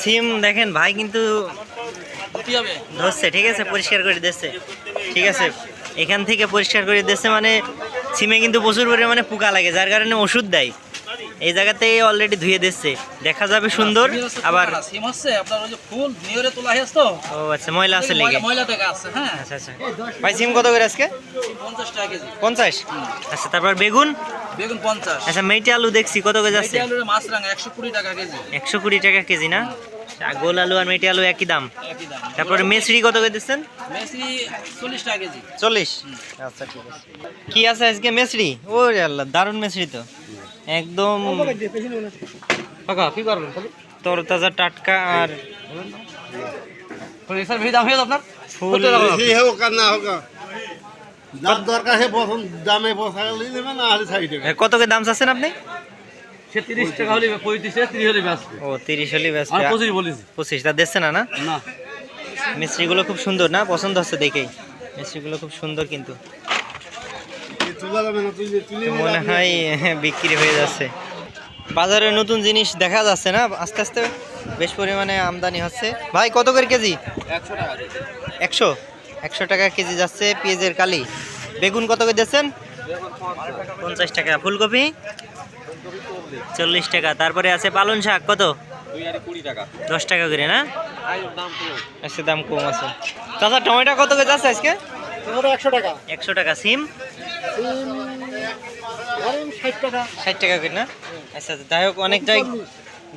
সিম দেখেন ভাই কিন্তু ধরছে ঠিক আছে? পরিষ্কার করে দিচ্ছে ঠিক আছে? এখান থেকে পরিষ্কার করে দিচ্ছে মানে সিমে কিন্তু প্রচুর পরিমাণে পোকা লাগে যার কারণে ওষুধ দেয়। এই জায়গাতে অলরেডি ধুয়ে দিচ্ছে দেখা যাবে সুন্দর আবার সিম হচ্ছে আপনার ওই যে ফুল নিয়রে তোলা হয়েছে তো? ও আচ্ছা ময়লা আছে লেগে। ময়লা- থেকে হ্যাঁ। আচ্ছা আচ্ছা। ভাই সিম কত করে আজকে? পঞ্চাশ টাকা কেজি। পঞ্চাশ? আচ্ছা তারপর বেগুন? আচ্ছা মেটে আলু দেখছি কত করে যাচ্ছে? মেটে আলুর টাকা কেজি। টাকা না? গোল আলু আর মেটে আলু একই দাম? তারপরে মেসরি কত করে দিচ্ছেন চল্লিশ আচ্ছা ঠিক আছে। কি আছে আজকে মেসরি? ও আল্লাহ দারুণ মেসরি তো। একদম কাকা কি করবেন তরতাজা টাটকা আর আপনার? ফুল কত দাম চাচ্ছেন আপনি? সে তিরিশ টাকা হলে পঁয়ত্রিশ টাকা তিরিশ হলে ব্যস্ত। ও তিরিশ হলে ব্যস্ত। আর পঁচিশ বলেছি। পঁচিশ তা দিচ্ছে না না? মিস্ত্রিগুলো খুব সুন্দর না? পছন্দ হচ্ছে দেখেই। মিস্ত্রিগুলো খুব সুন্দর কিন্তু। মনে হয় বিক্রি হয়ে যাচ্ছে। বাজারে নতুন জিনিস দেখা যাচ্ছে না? আস্তে আস্তে বেশ পরিমাণে আমদানি হচ্ছে। ভাই কত করে কেজি? একশো একশো? একশো টাকা কেজি যাচ্ছে পেঁয়াজের কালি। বেগুন কত করে দিচ্ছেন? পঞ্চাশ টাকা। ফুলকপি? চল্লিশ টাকা। তারপরে আছে পালন শাক কত? দশ টাকা করে না? দাম দাম কম আছে। চাচা টমেটো কত করে যাচ্ছে আজকে? একশো টাকা। একশো টাকা। সিম? ষাট টাকা। করে না? আচ্ছা আচ্ছা, যাই হোক অনেকটাই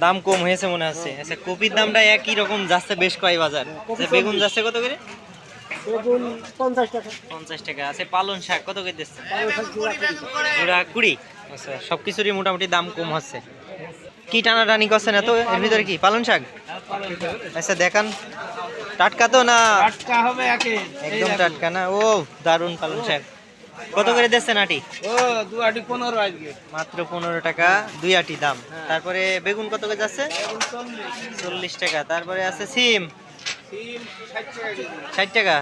দাম কম হয়েছে মনে হচ্ছে। আচ্ছা কপির দামটা একই রকম যাচ্ছে বেশ কয় বাজার আচ্ছা, বেগুন যাচ্ছে কত করে? বেগুন পঞ্চাশ টাকা। পঞ্চাশ টাকা আছে। পালন শাক কত করে দিচ্ছে? জোড়া কুড়ি। আচ্ছা সব কিছুরই মোটামুটি দাম কম হচ্ছে। কি টানাটানি করছেন এত? এর ভিতরে কি? পালন শাক? আচ্ছা দেখান। টাটকা তো না? টাটকা হবে একদম টাটকা না? ও দারুণ পালন শাক। কত করে দিচ্ছেন আটি? ও দু আটি পনেরো আজকে। মাত্র পনেরো টাকা দুই আটি দাম। তারপরে বেগুন কত করে যাচ্ছে? চল্লিশ টাকা। তারপরে আছে সিম। ষাট টাকা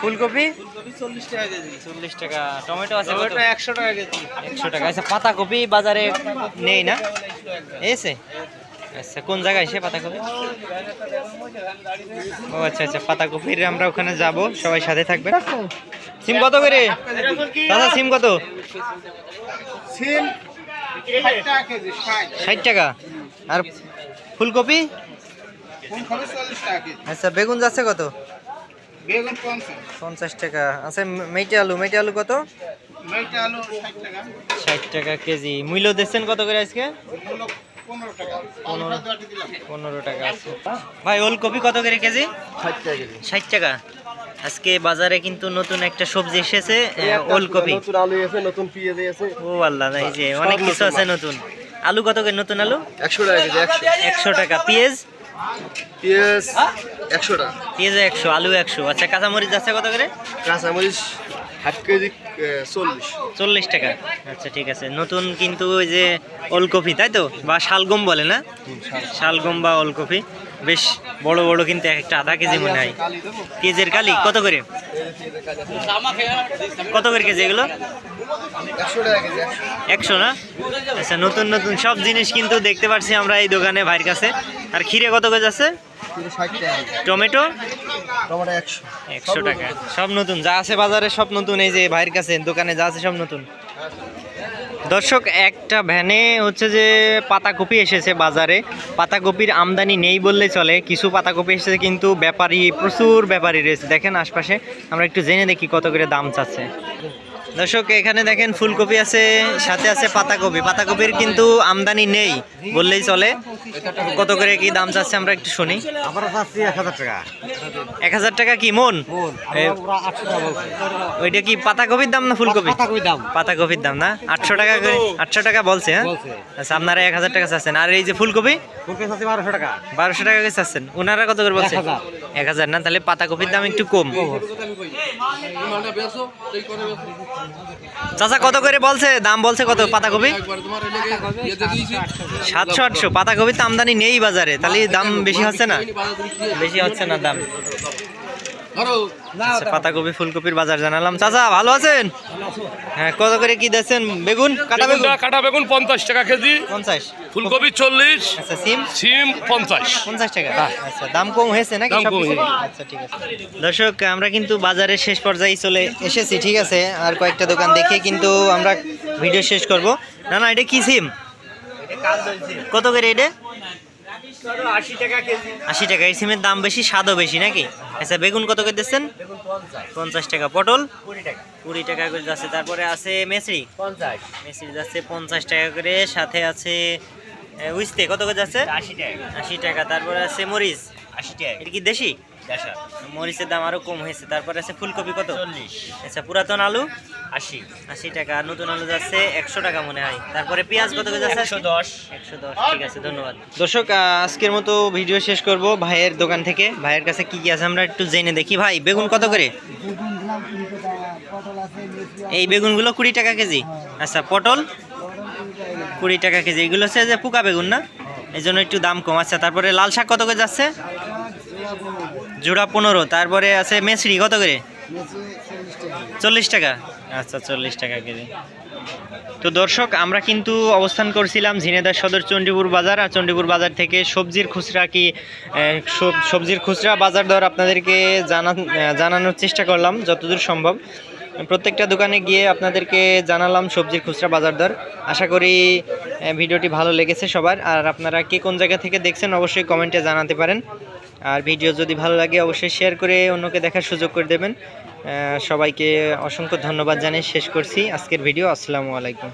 ফুলকপি? ফুলকপি চল্লিশ টাকা টমেটো আছে একশো টাকা একশো টাকা। আচ্ছা পাতাকপি বাজারে নেই না? এসে? আচ্ছা কোন জায়গায় এসে পাতাকপি? ও আচ্ছা আচ্ছা পাতাকপির আমরা ওখানে যাব। সবাই সাথে থাকবেন সিম কত করে? দাদা সিম কত? সিম ষাট টাকা। আর ফুলকপি ফুলকপি চল্লিশ টাকা কেজি আচ্ছা বেগুন যাচ্ছে কত? বেগুন পঞ্চাশ। পঞ্চাশ টাকা। আচ্ছা মেটে আলু মেটে আলু কত? ষাট টাকা। কেজি। মূল্য দিচ্ছেন কত করে আজকে? পনেরো টাকা। আছে। ভাই ওলকপি কত করে কেজি? ষাট টাকা আজকে বাজারে কিন্তু নতুন একটা সবজি এসেছে ওলকপি। নতুন আলু আছে নতুন পেঁয়াজ ও আল্লাহ এই যে অনেক কিছু আছে নতুন। আলু কত করে নতুন আলু? একশো টাকা কেজি একশো। একশো টাকা। পেঁয়াজ? পেঁয়াজ একশো টাকা পেঁয়াজ একশো আলু একশো। আচ্ছা কাঁচামরিচ যাচ্ছে কত করে? কাঁচামরিচ হাফ কেজি চল্লিশ। চল্লিশ টাকা। আচ্ছা ঠিক আছে। নতুন কিন্তু ওই যে ওলকপি তাই তো? বা শালগম বলে না? শালগম বা ওলকপি। বেশ বড় বড় কিন্তু এক একটা আধা কেজি মনে হয়। পেঁয়াজের কালি, কত করে? কত করে কেজি এগুলো? একশো কেজি না? আচ্ছা নতুন নতুন সব জিনিস কিন্তু দেখতে পাচ্ছি আমরা এই দোকানে ভাইয়ের কাছে। আর ক্ষীরে কত ষাট টাকা টমেটো? একশো টাকা। সব নতুন, যা আছে বাজারে সব নতুন, এই যে ভাইয়ের কাছে দোকানে যা আছে সব নতুন। দর্শক, একটা ভ্যানে হচ্ছে যে পাতাকপি এসেছে বাজারে। পাতাকপির আমদানি নেই বললে চলে। কিছু পাতাকপি এসেছে কিন্তু ব্যাপারী, প্রচুর ব্যাপারী রয়েছে। দেখেন আশপাশে। আমরা একটু জেনে দেখি কত করে দাম চাচ্ছে। দর্শক এখানে দেখেন ফুলকপি আছে সাথে আছে পাতাকপি। পাতাকপির কিন্তু আমদানি নেই বললেই চলে। কত করে কি দাম চাচ্ছে আমরা একটু শুনি। এক হাজার টাকা। কি মন? ওইটা কি পাতাকপির দাম না ফুলকপি? পাতাকপির দাম। দাম না? আটশো টাকা করে আটশো টাকা বলছে হ্যাঁ? আচ্ছা আপনারা এক হাজার টাকা চাচ্ছেন। আর এই যে ফুলকপি? ফুলকপি বারোশো টাকা। বারোশো টাকা করে চাচ্ছেন। ওনারা কত করে বলছে? এক হাজার। না? তাহলে পাতাকপির দাম একটু কম। চাচা, কত করে বলছে? দাম বলছে কত? পাতাকপি? সাতশো আটশো। পাতাকপি তো আমদানি নেই বাজারে। তাহলে দাম বেশি হচ্ছে না? বেশি হচ্ছে না দাম। পাতাকপি ফুলকপির বাজার জানালাম। চাচা ভালো আছেন? হ্যাঁ কত করে কি দিচ্ছেন বেগুন কাটা বেগুন? কাটা বেগুন পঞ্চাশ টাকা কেজি। পঞ্চাশ। ফুলকপি চল্লিশ। আচ্ছা সিম? সিম পঞ্চাশ। পঞ্চাশ টাকা? আচ্ছা দাম কম হয়েছে নাকি। আচ্ছা ঠিক আছে। দর্শক আমরা কিন্তু বাজারের শেষ পর্যায়ে চলে এসেছি ঠিক আছে? আর কয়েকটা দোকান দেখে কিন্তু আমরা ভিডিও শেষ করব। না না এটা কি সিম। কত করে এটা? আশি টাকা এই সিমের দাম বেশি স্বাদও বেশি নাকি? আচ্ছা বেগুন কত করে দিচ্ছেন? পঞ্চাশ টাকা। পটল? কুড়ি টাকা। করে যাচ্ছে। তারপরে আছে মেসরি? মেসরি যাচ্ছে পঞ্চাশ টাকা করে। সাথে আছে উইস্তে কত করে যাচ্ছে? আশি টাকা। আশি টাকা। তারপরে আছে মরিচ? আশি টাকা। এটা কি দেশি? মরিচের দাম আরও কম হয়েছে। তারপরে আছে ফুলকপি কত? চল্লিশ। আচ্ছা পুরাতন আলু? আশি। আশি টাকা। আর নতুন আলু যাচ্ছে একশো টাকা মনে হয়। তারপরে পেঁয়াজ কত করে যাচ্ছে? একশো দশ। একশো দশ। ঠিক আছে ধন্যবাদ। দর্শক আজকের মতো ভিডিও শেষ করব ভাইয়ের দোকান থেকে। ভাইয়ের কাছে কি কি আছে আমরা একটু জেনে দেখি। ভাই বেগুন কত করে? এই বেগুনগুলো কুড়ি টাকা কেজি। আচ্ছা পটল? কুড়ি টাকা কেজি। এগুলো হচ্ছে যে পোকা বেগুন না? এই জন্য একটু দাম কম। আচ্ছা তারপরে লাল শাক কত করে যাচ্ছে? জোড়া পনেরো তারপরে আছে মেসরি কত করে? চল্লিশ টাকা। আচ্ছা চল্লিশ টাকা কেজি। তো দর্শক আমরা কিন্তু অবস্থান করছিলাম ঝিনেদার সদর চণ্ডীপুর বাজার আর চণ্ডীপুর বাজার থেকে সবজির খুচরা কি সবজির খুচরা বাজার দর আপনাদেরকে জানা জানানোর চেষ্টা করলাম যতদূর সম্ভব। প্রত্যেকটা দোকানে গিয়ে আপনাদেরকে জানালাম সবজির খুচরা বাজার দর। আশা করি ভিডিওটি ভালো লেগেছে সবার। আর আপনারা কে কোন জায়গা থেকে দেখছেন অবশ্যই কমেন্টে জানাতে পারেন। আর ভিডিও যদি ভালো লাগে, অবশ্যই শেয়ার করে অন্যকে দেখার সুযোগ করে দেবেন। সবাইকে অসংখ্য ধন্যবাদ জানিয়ে শেষ করছি আজকের ভিডিও। আসসালামু আলাইকুম।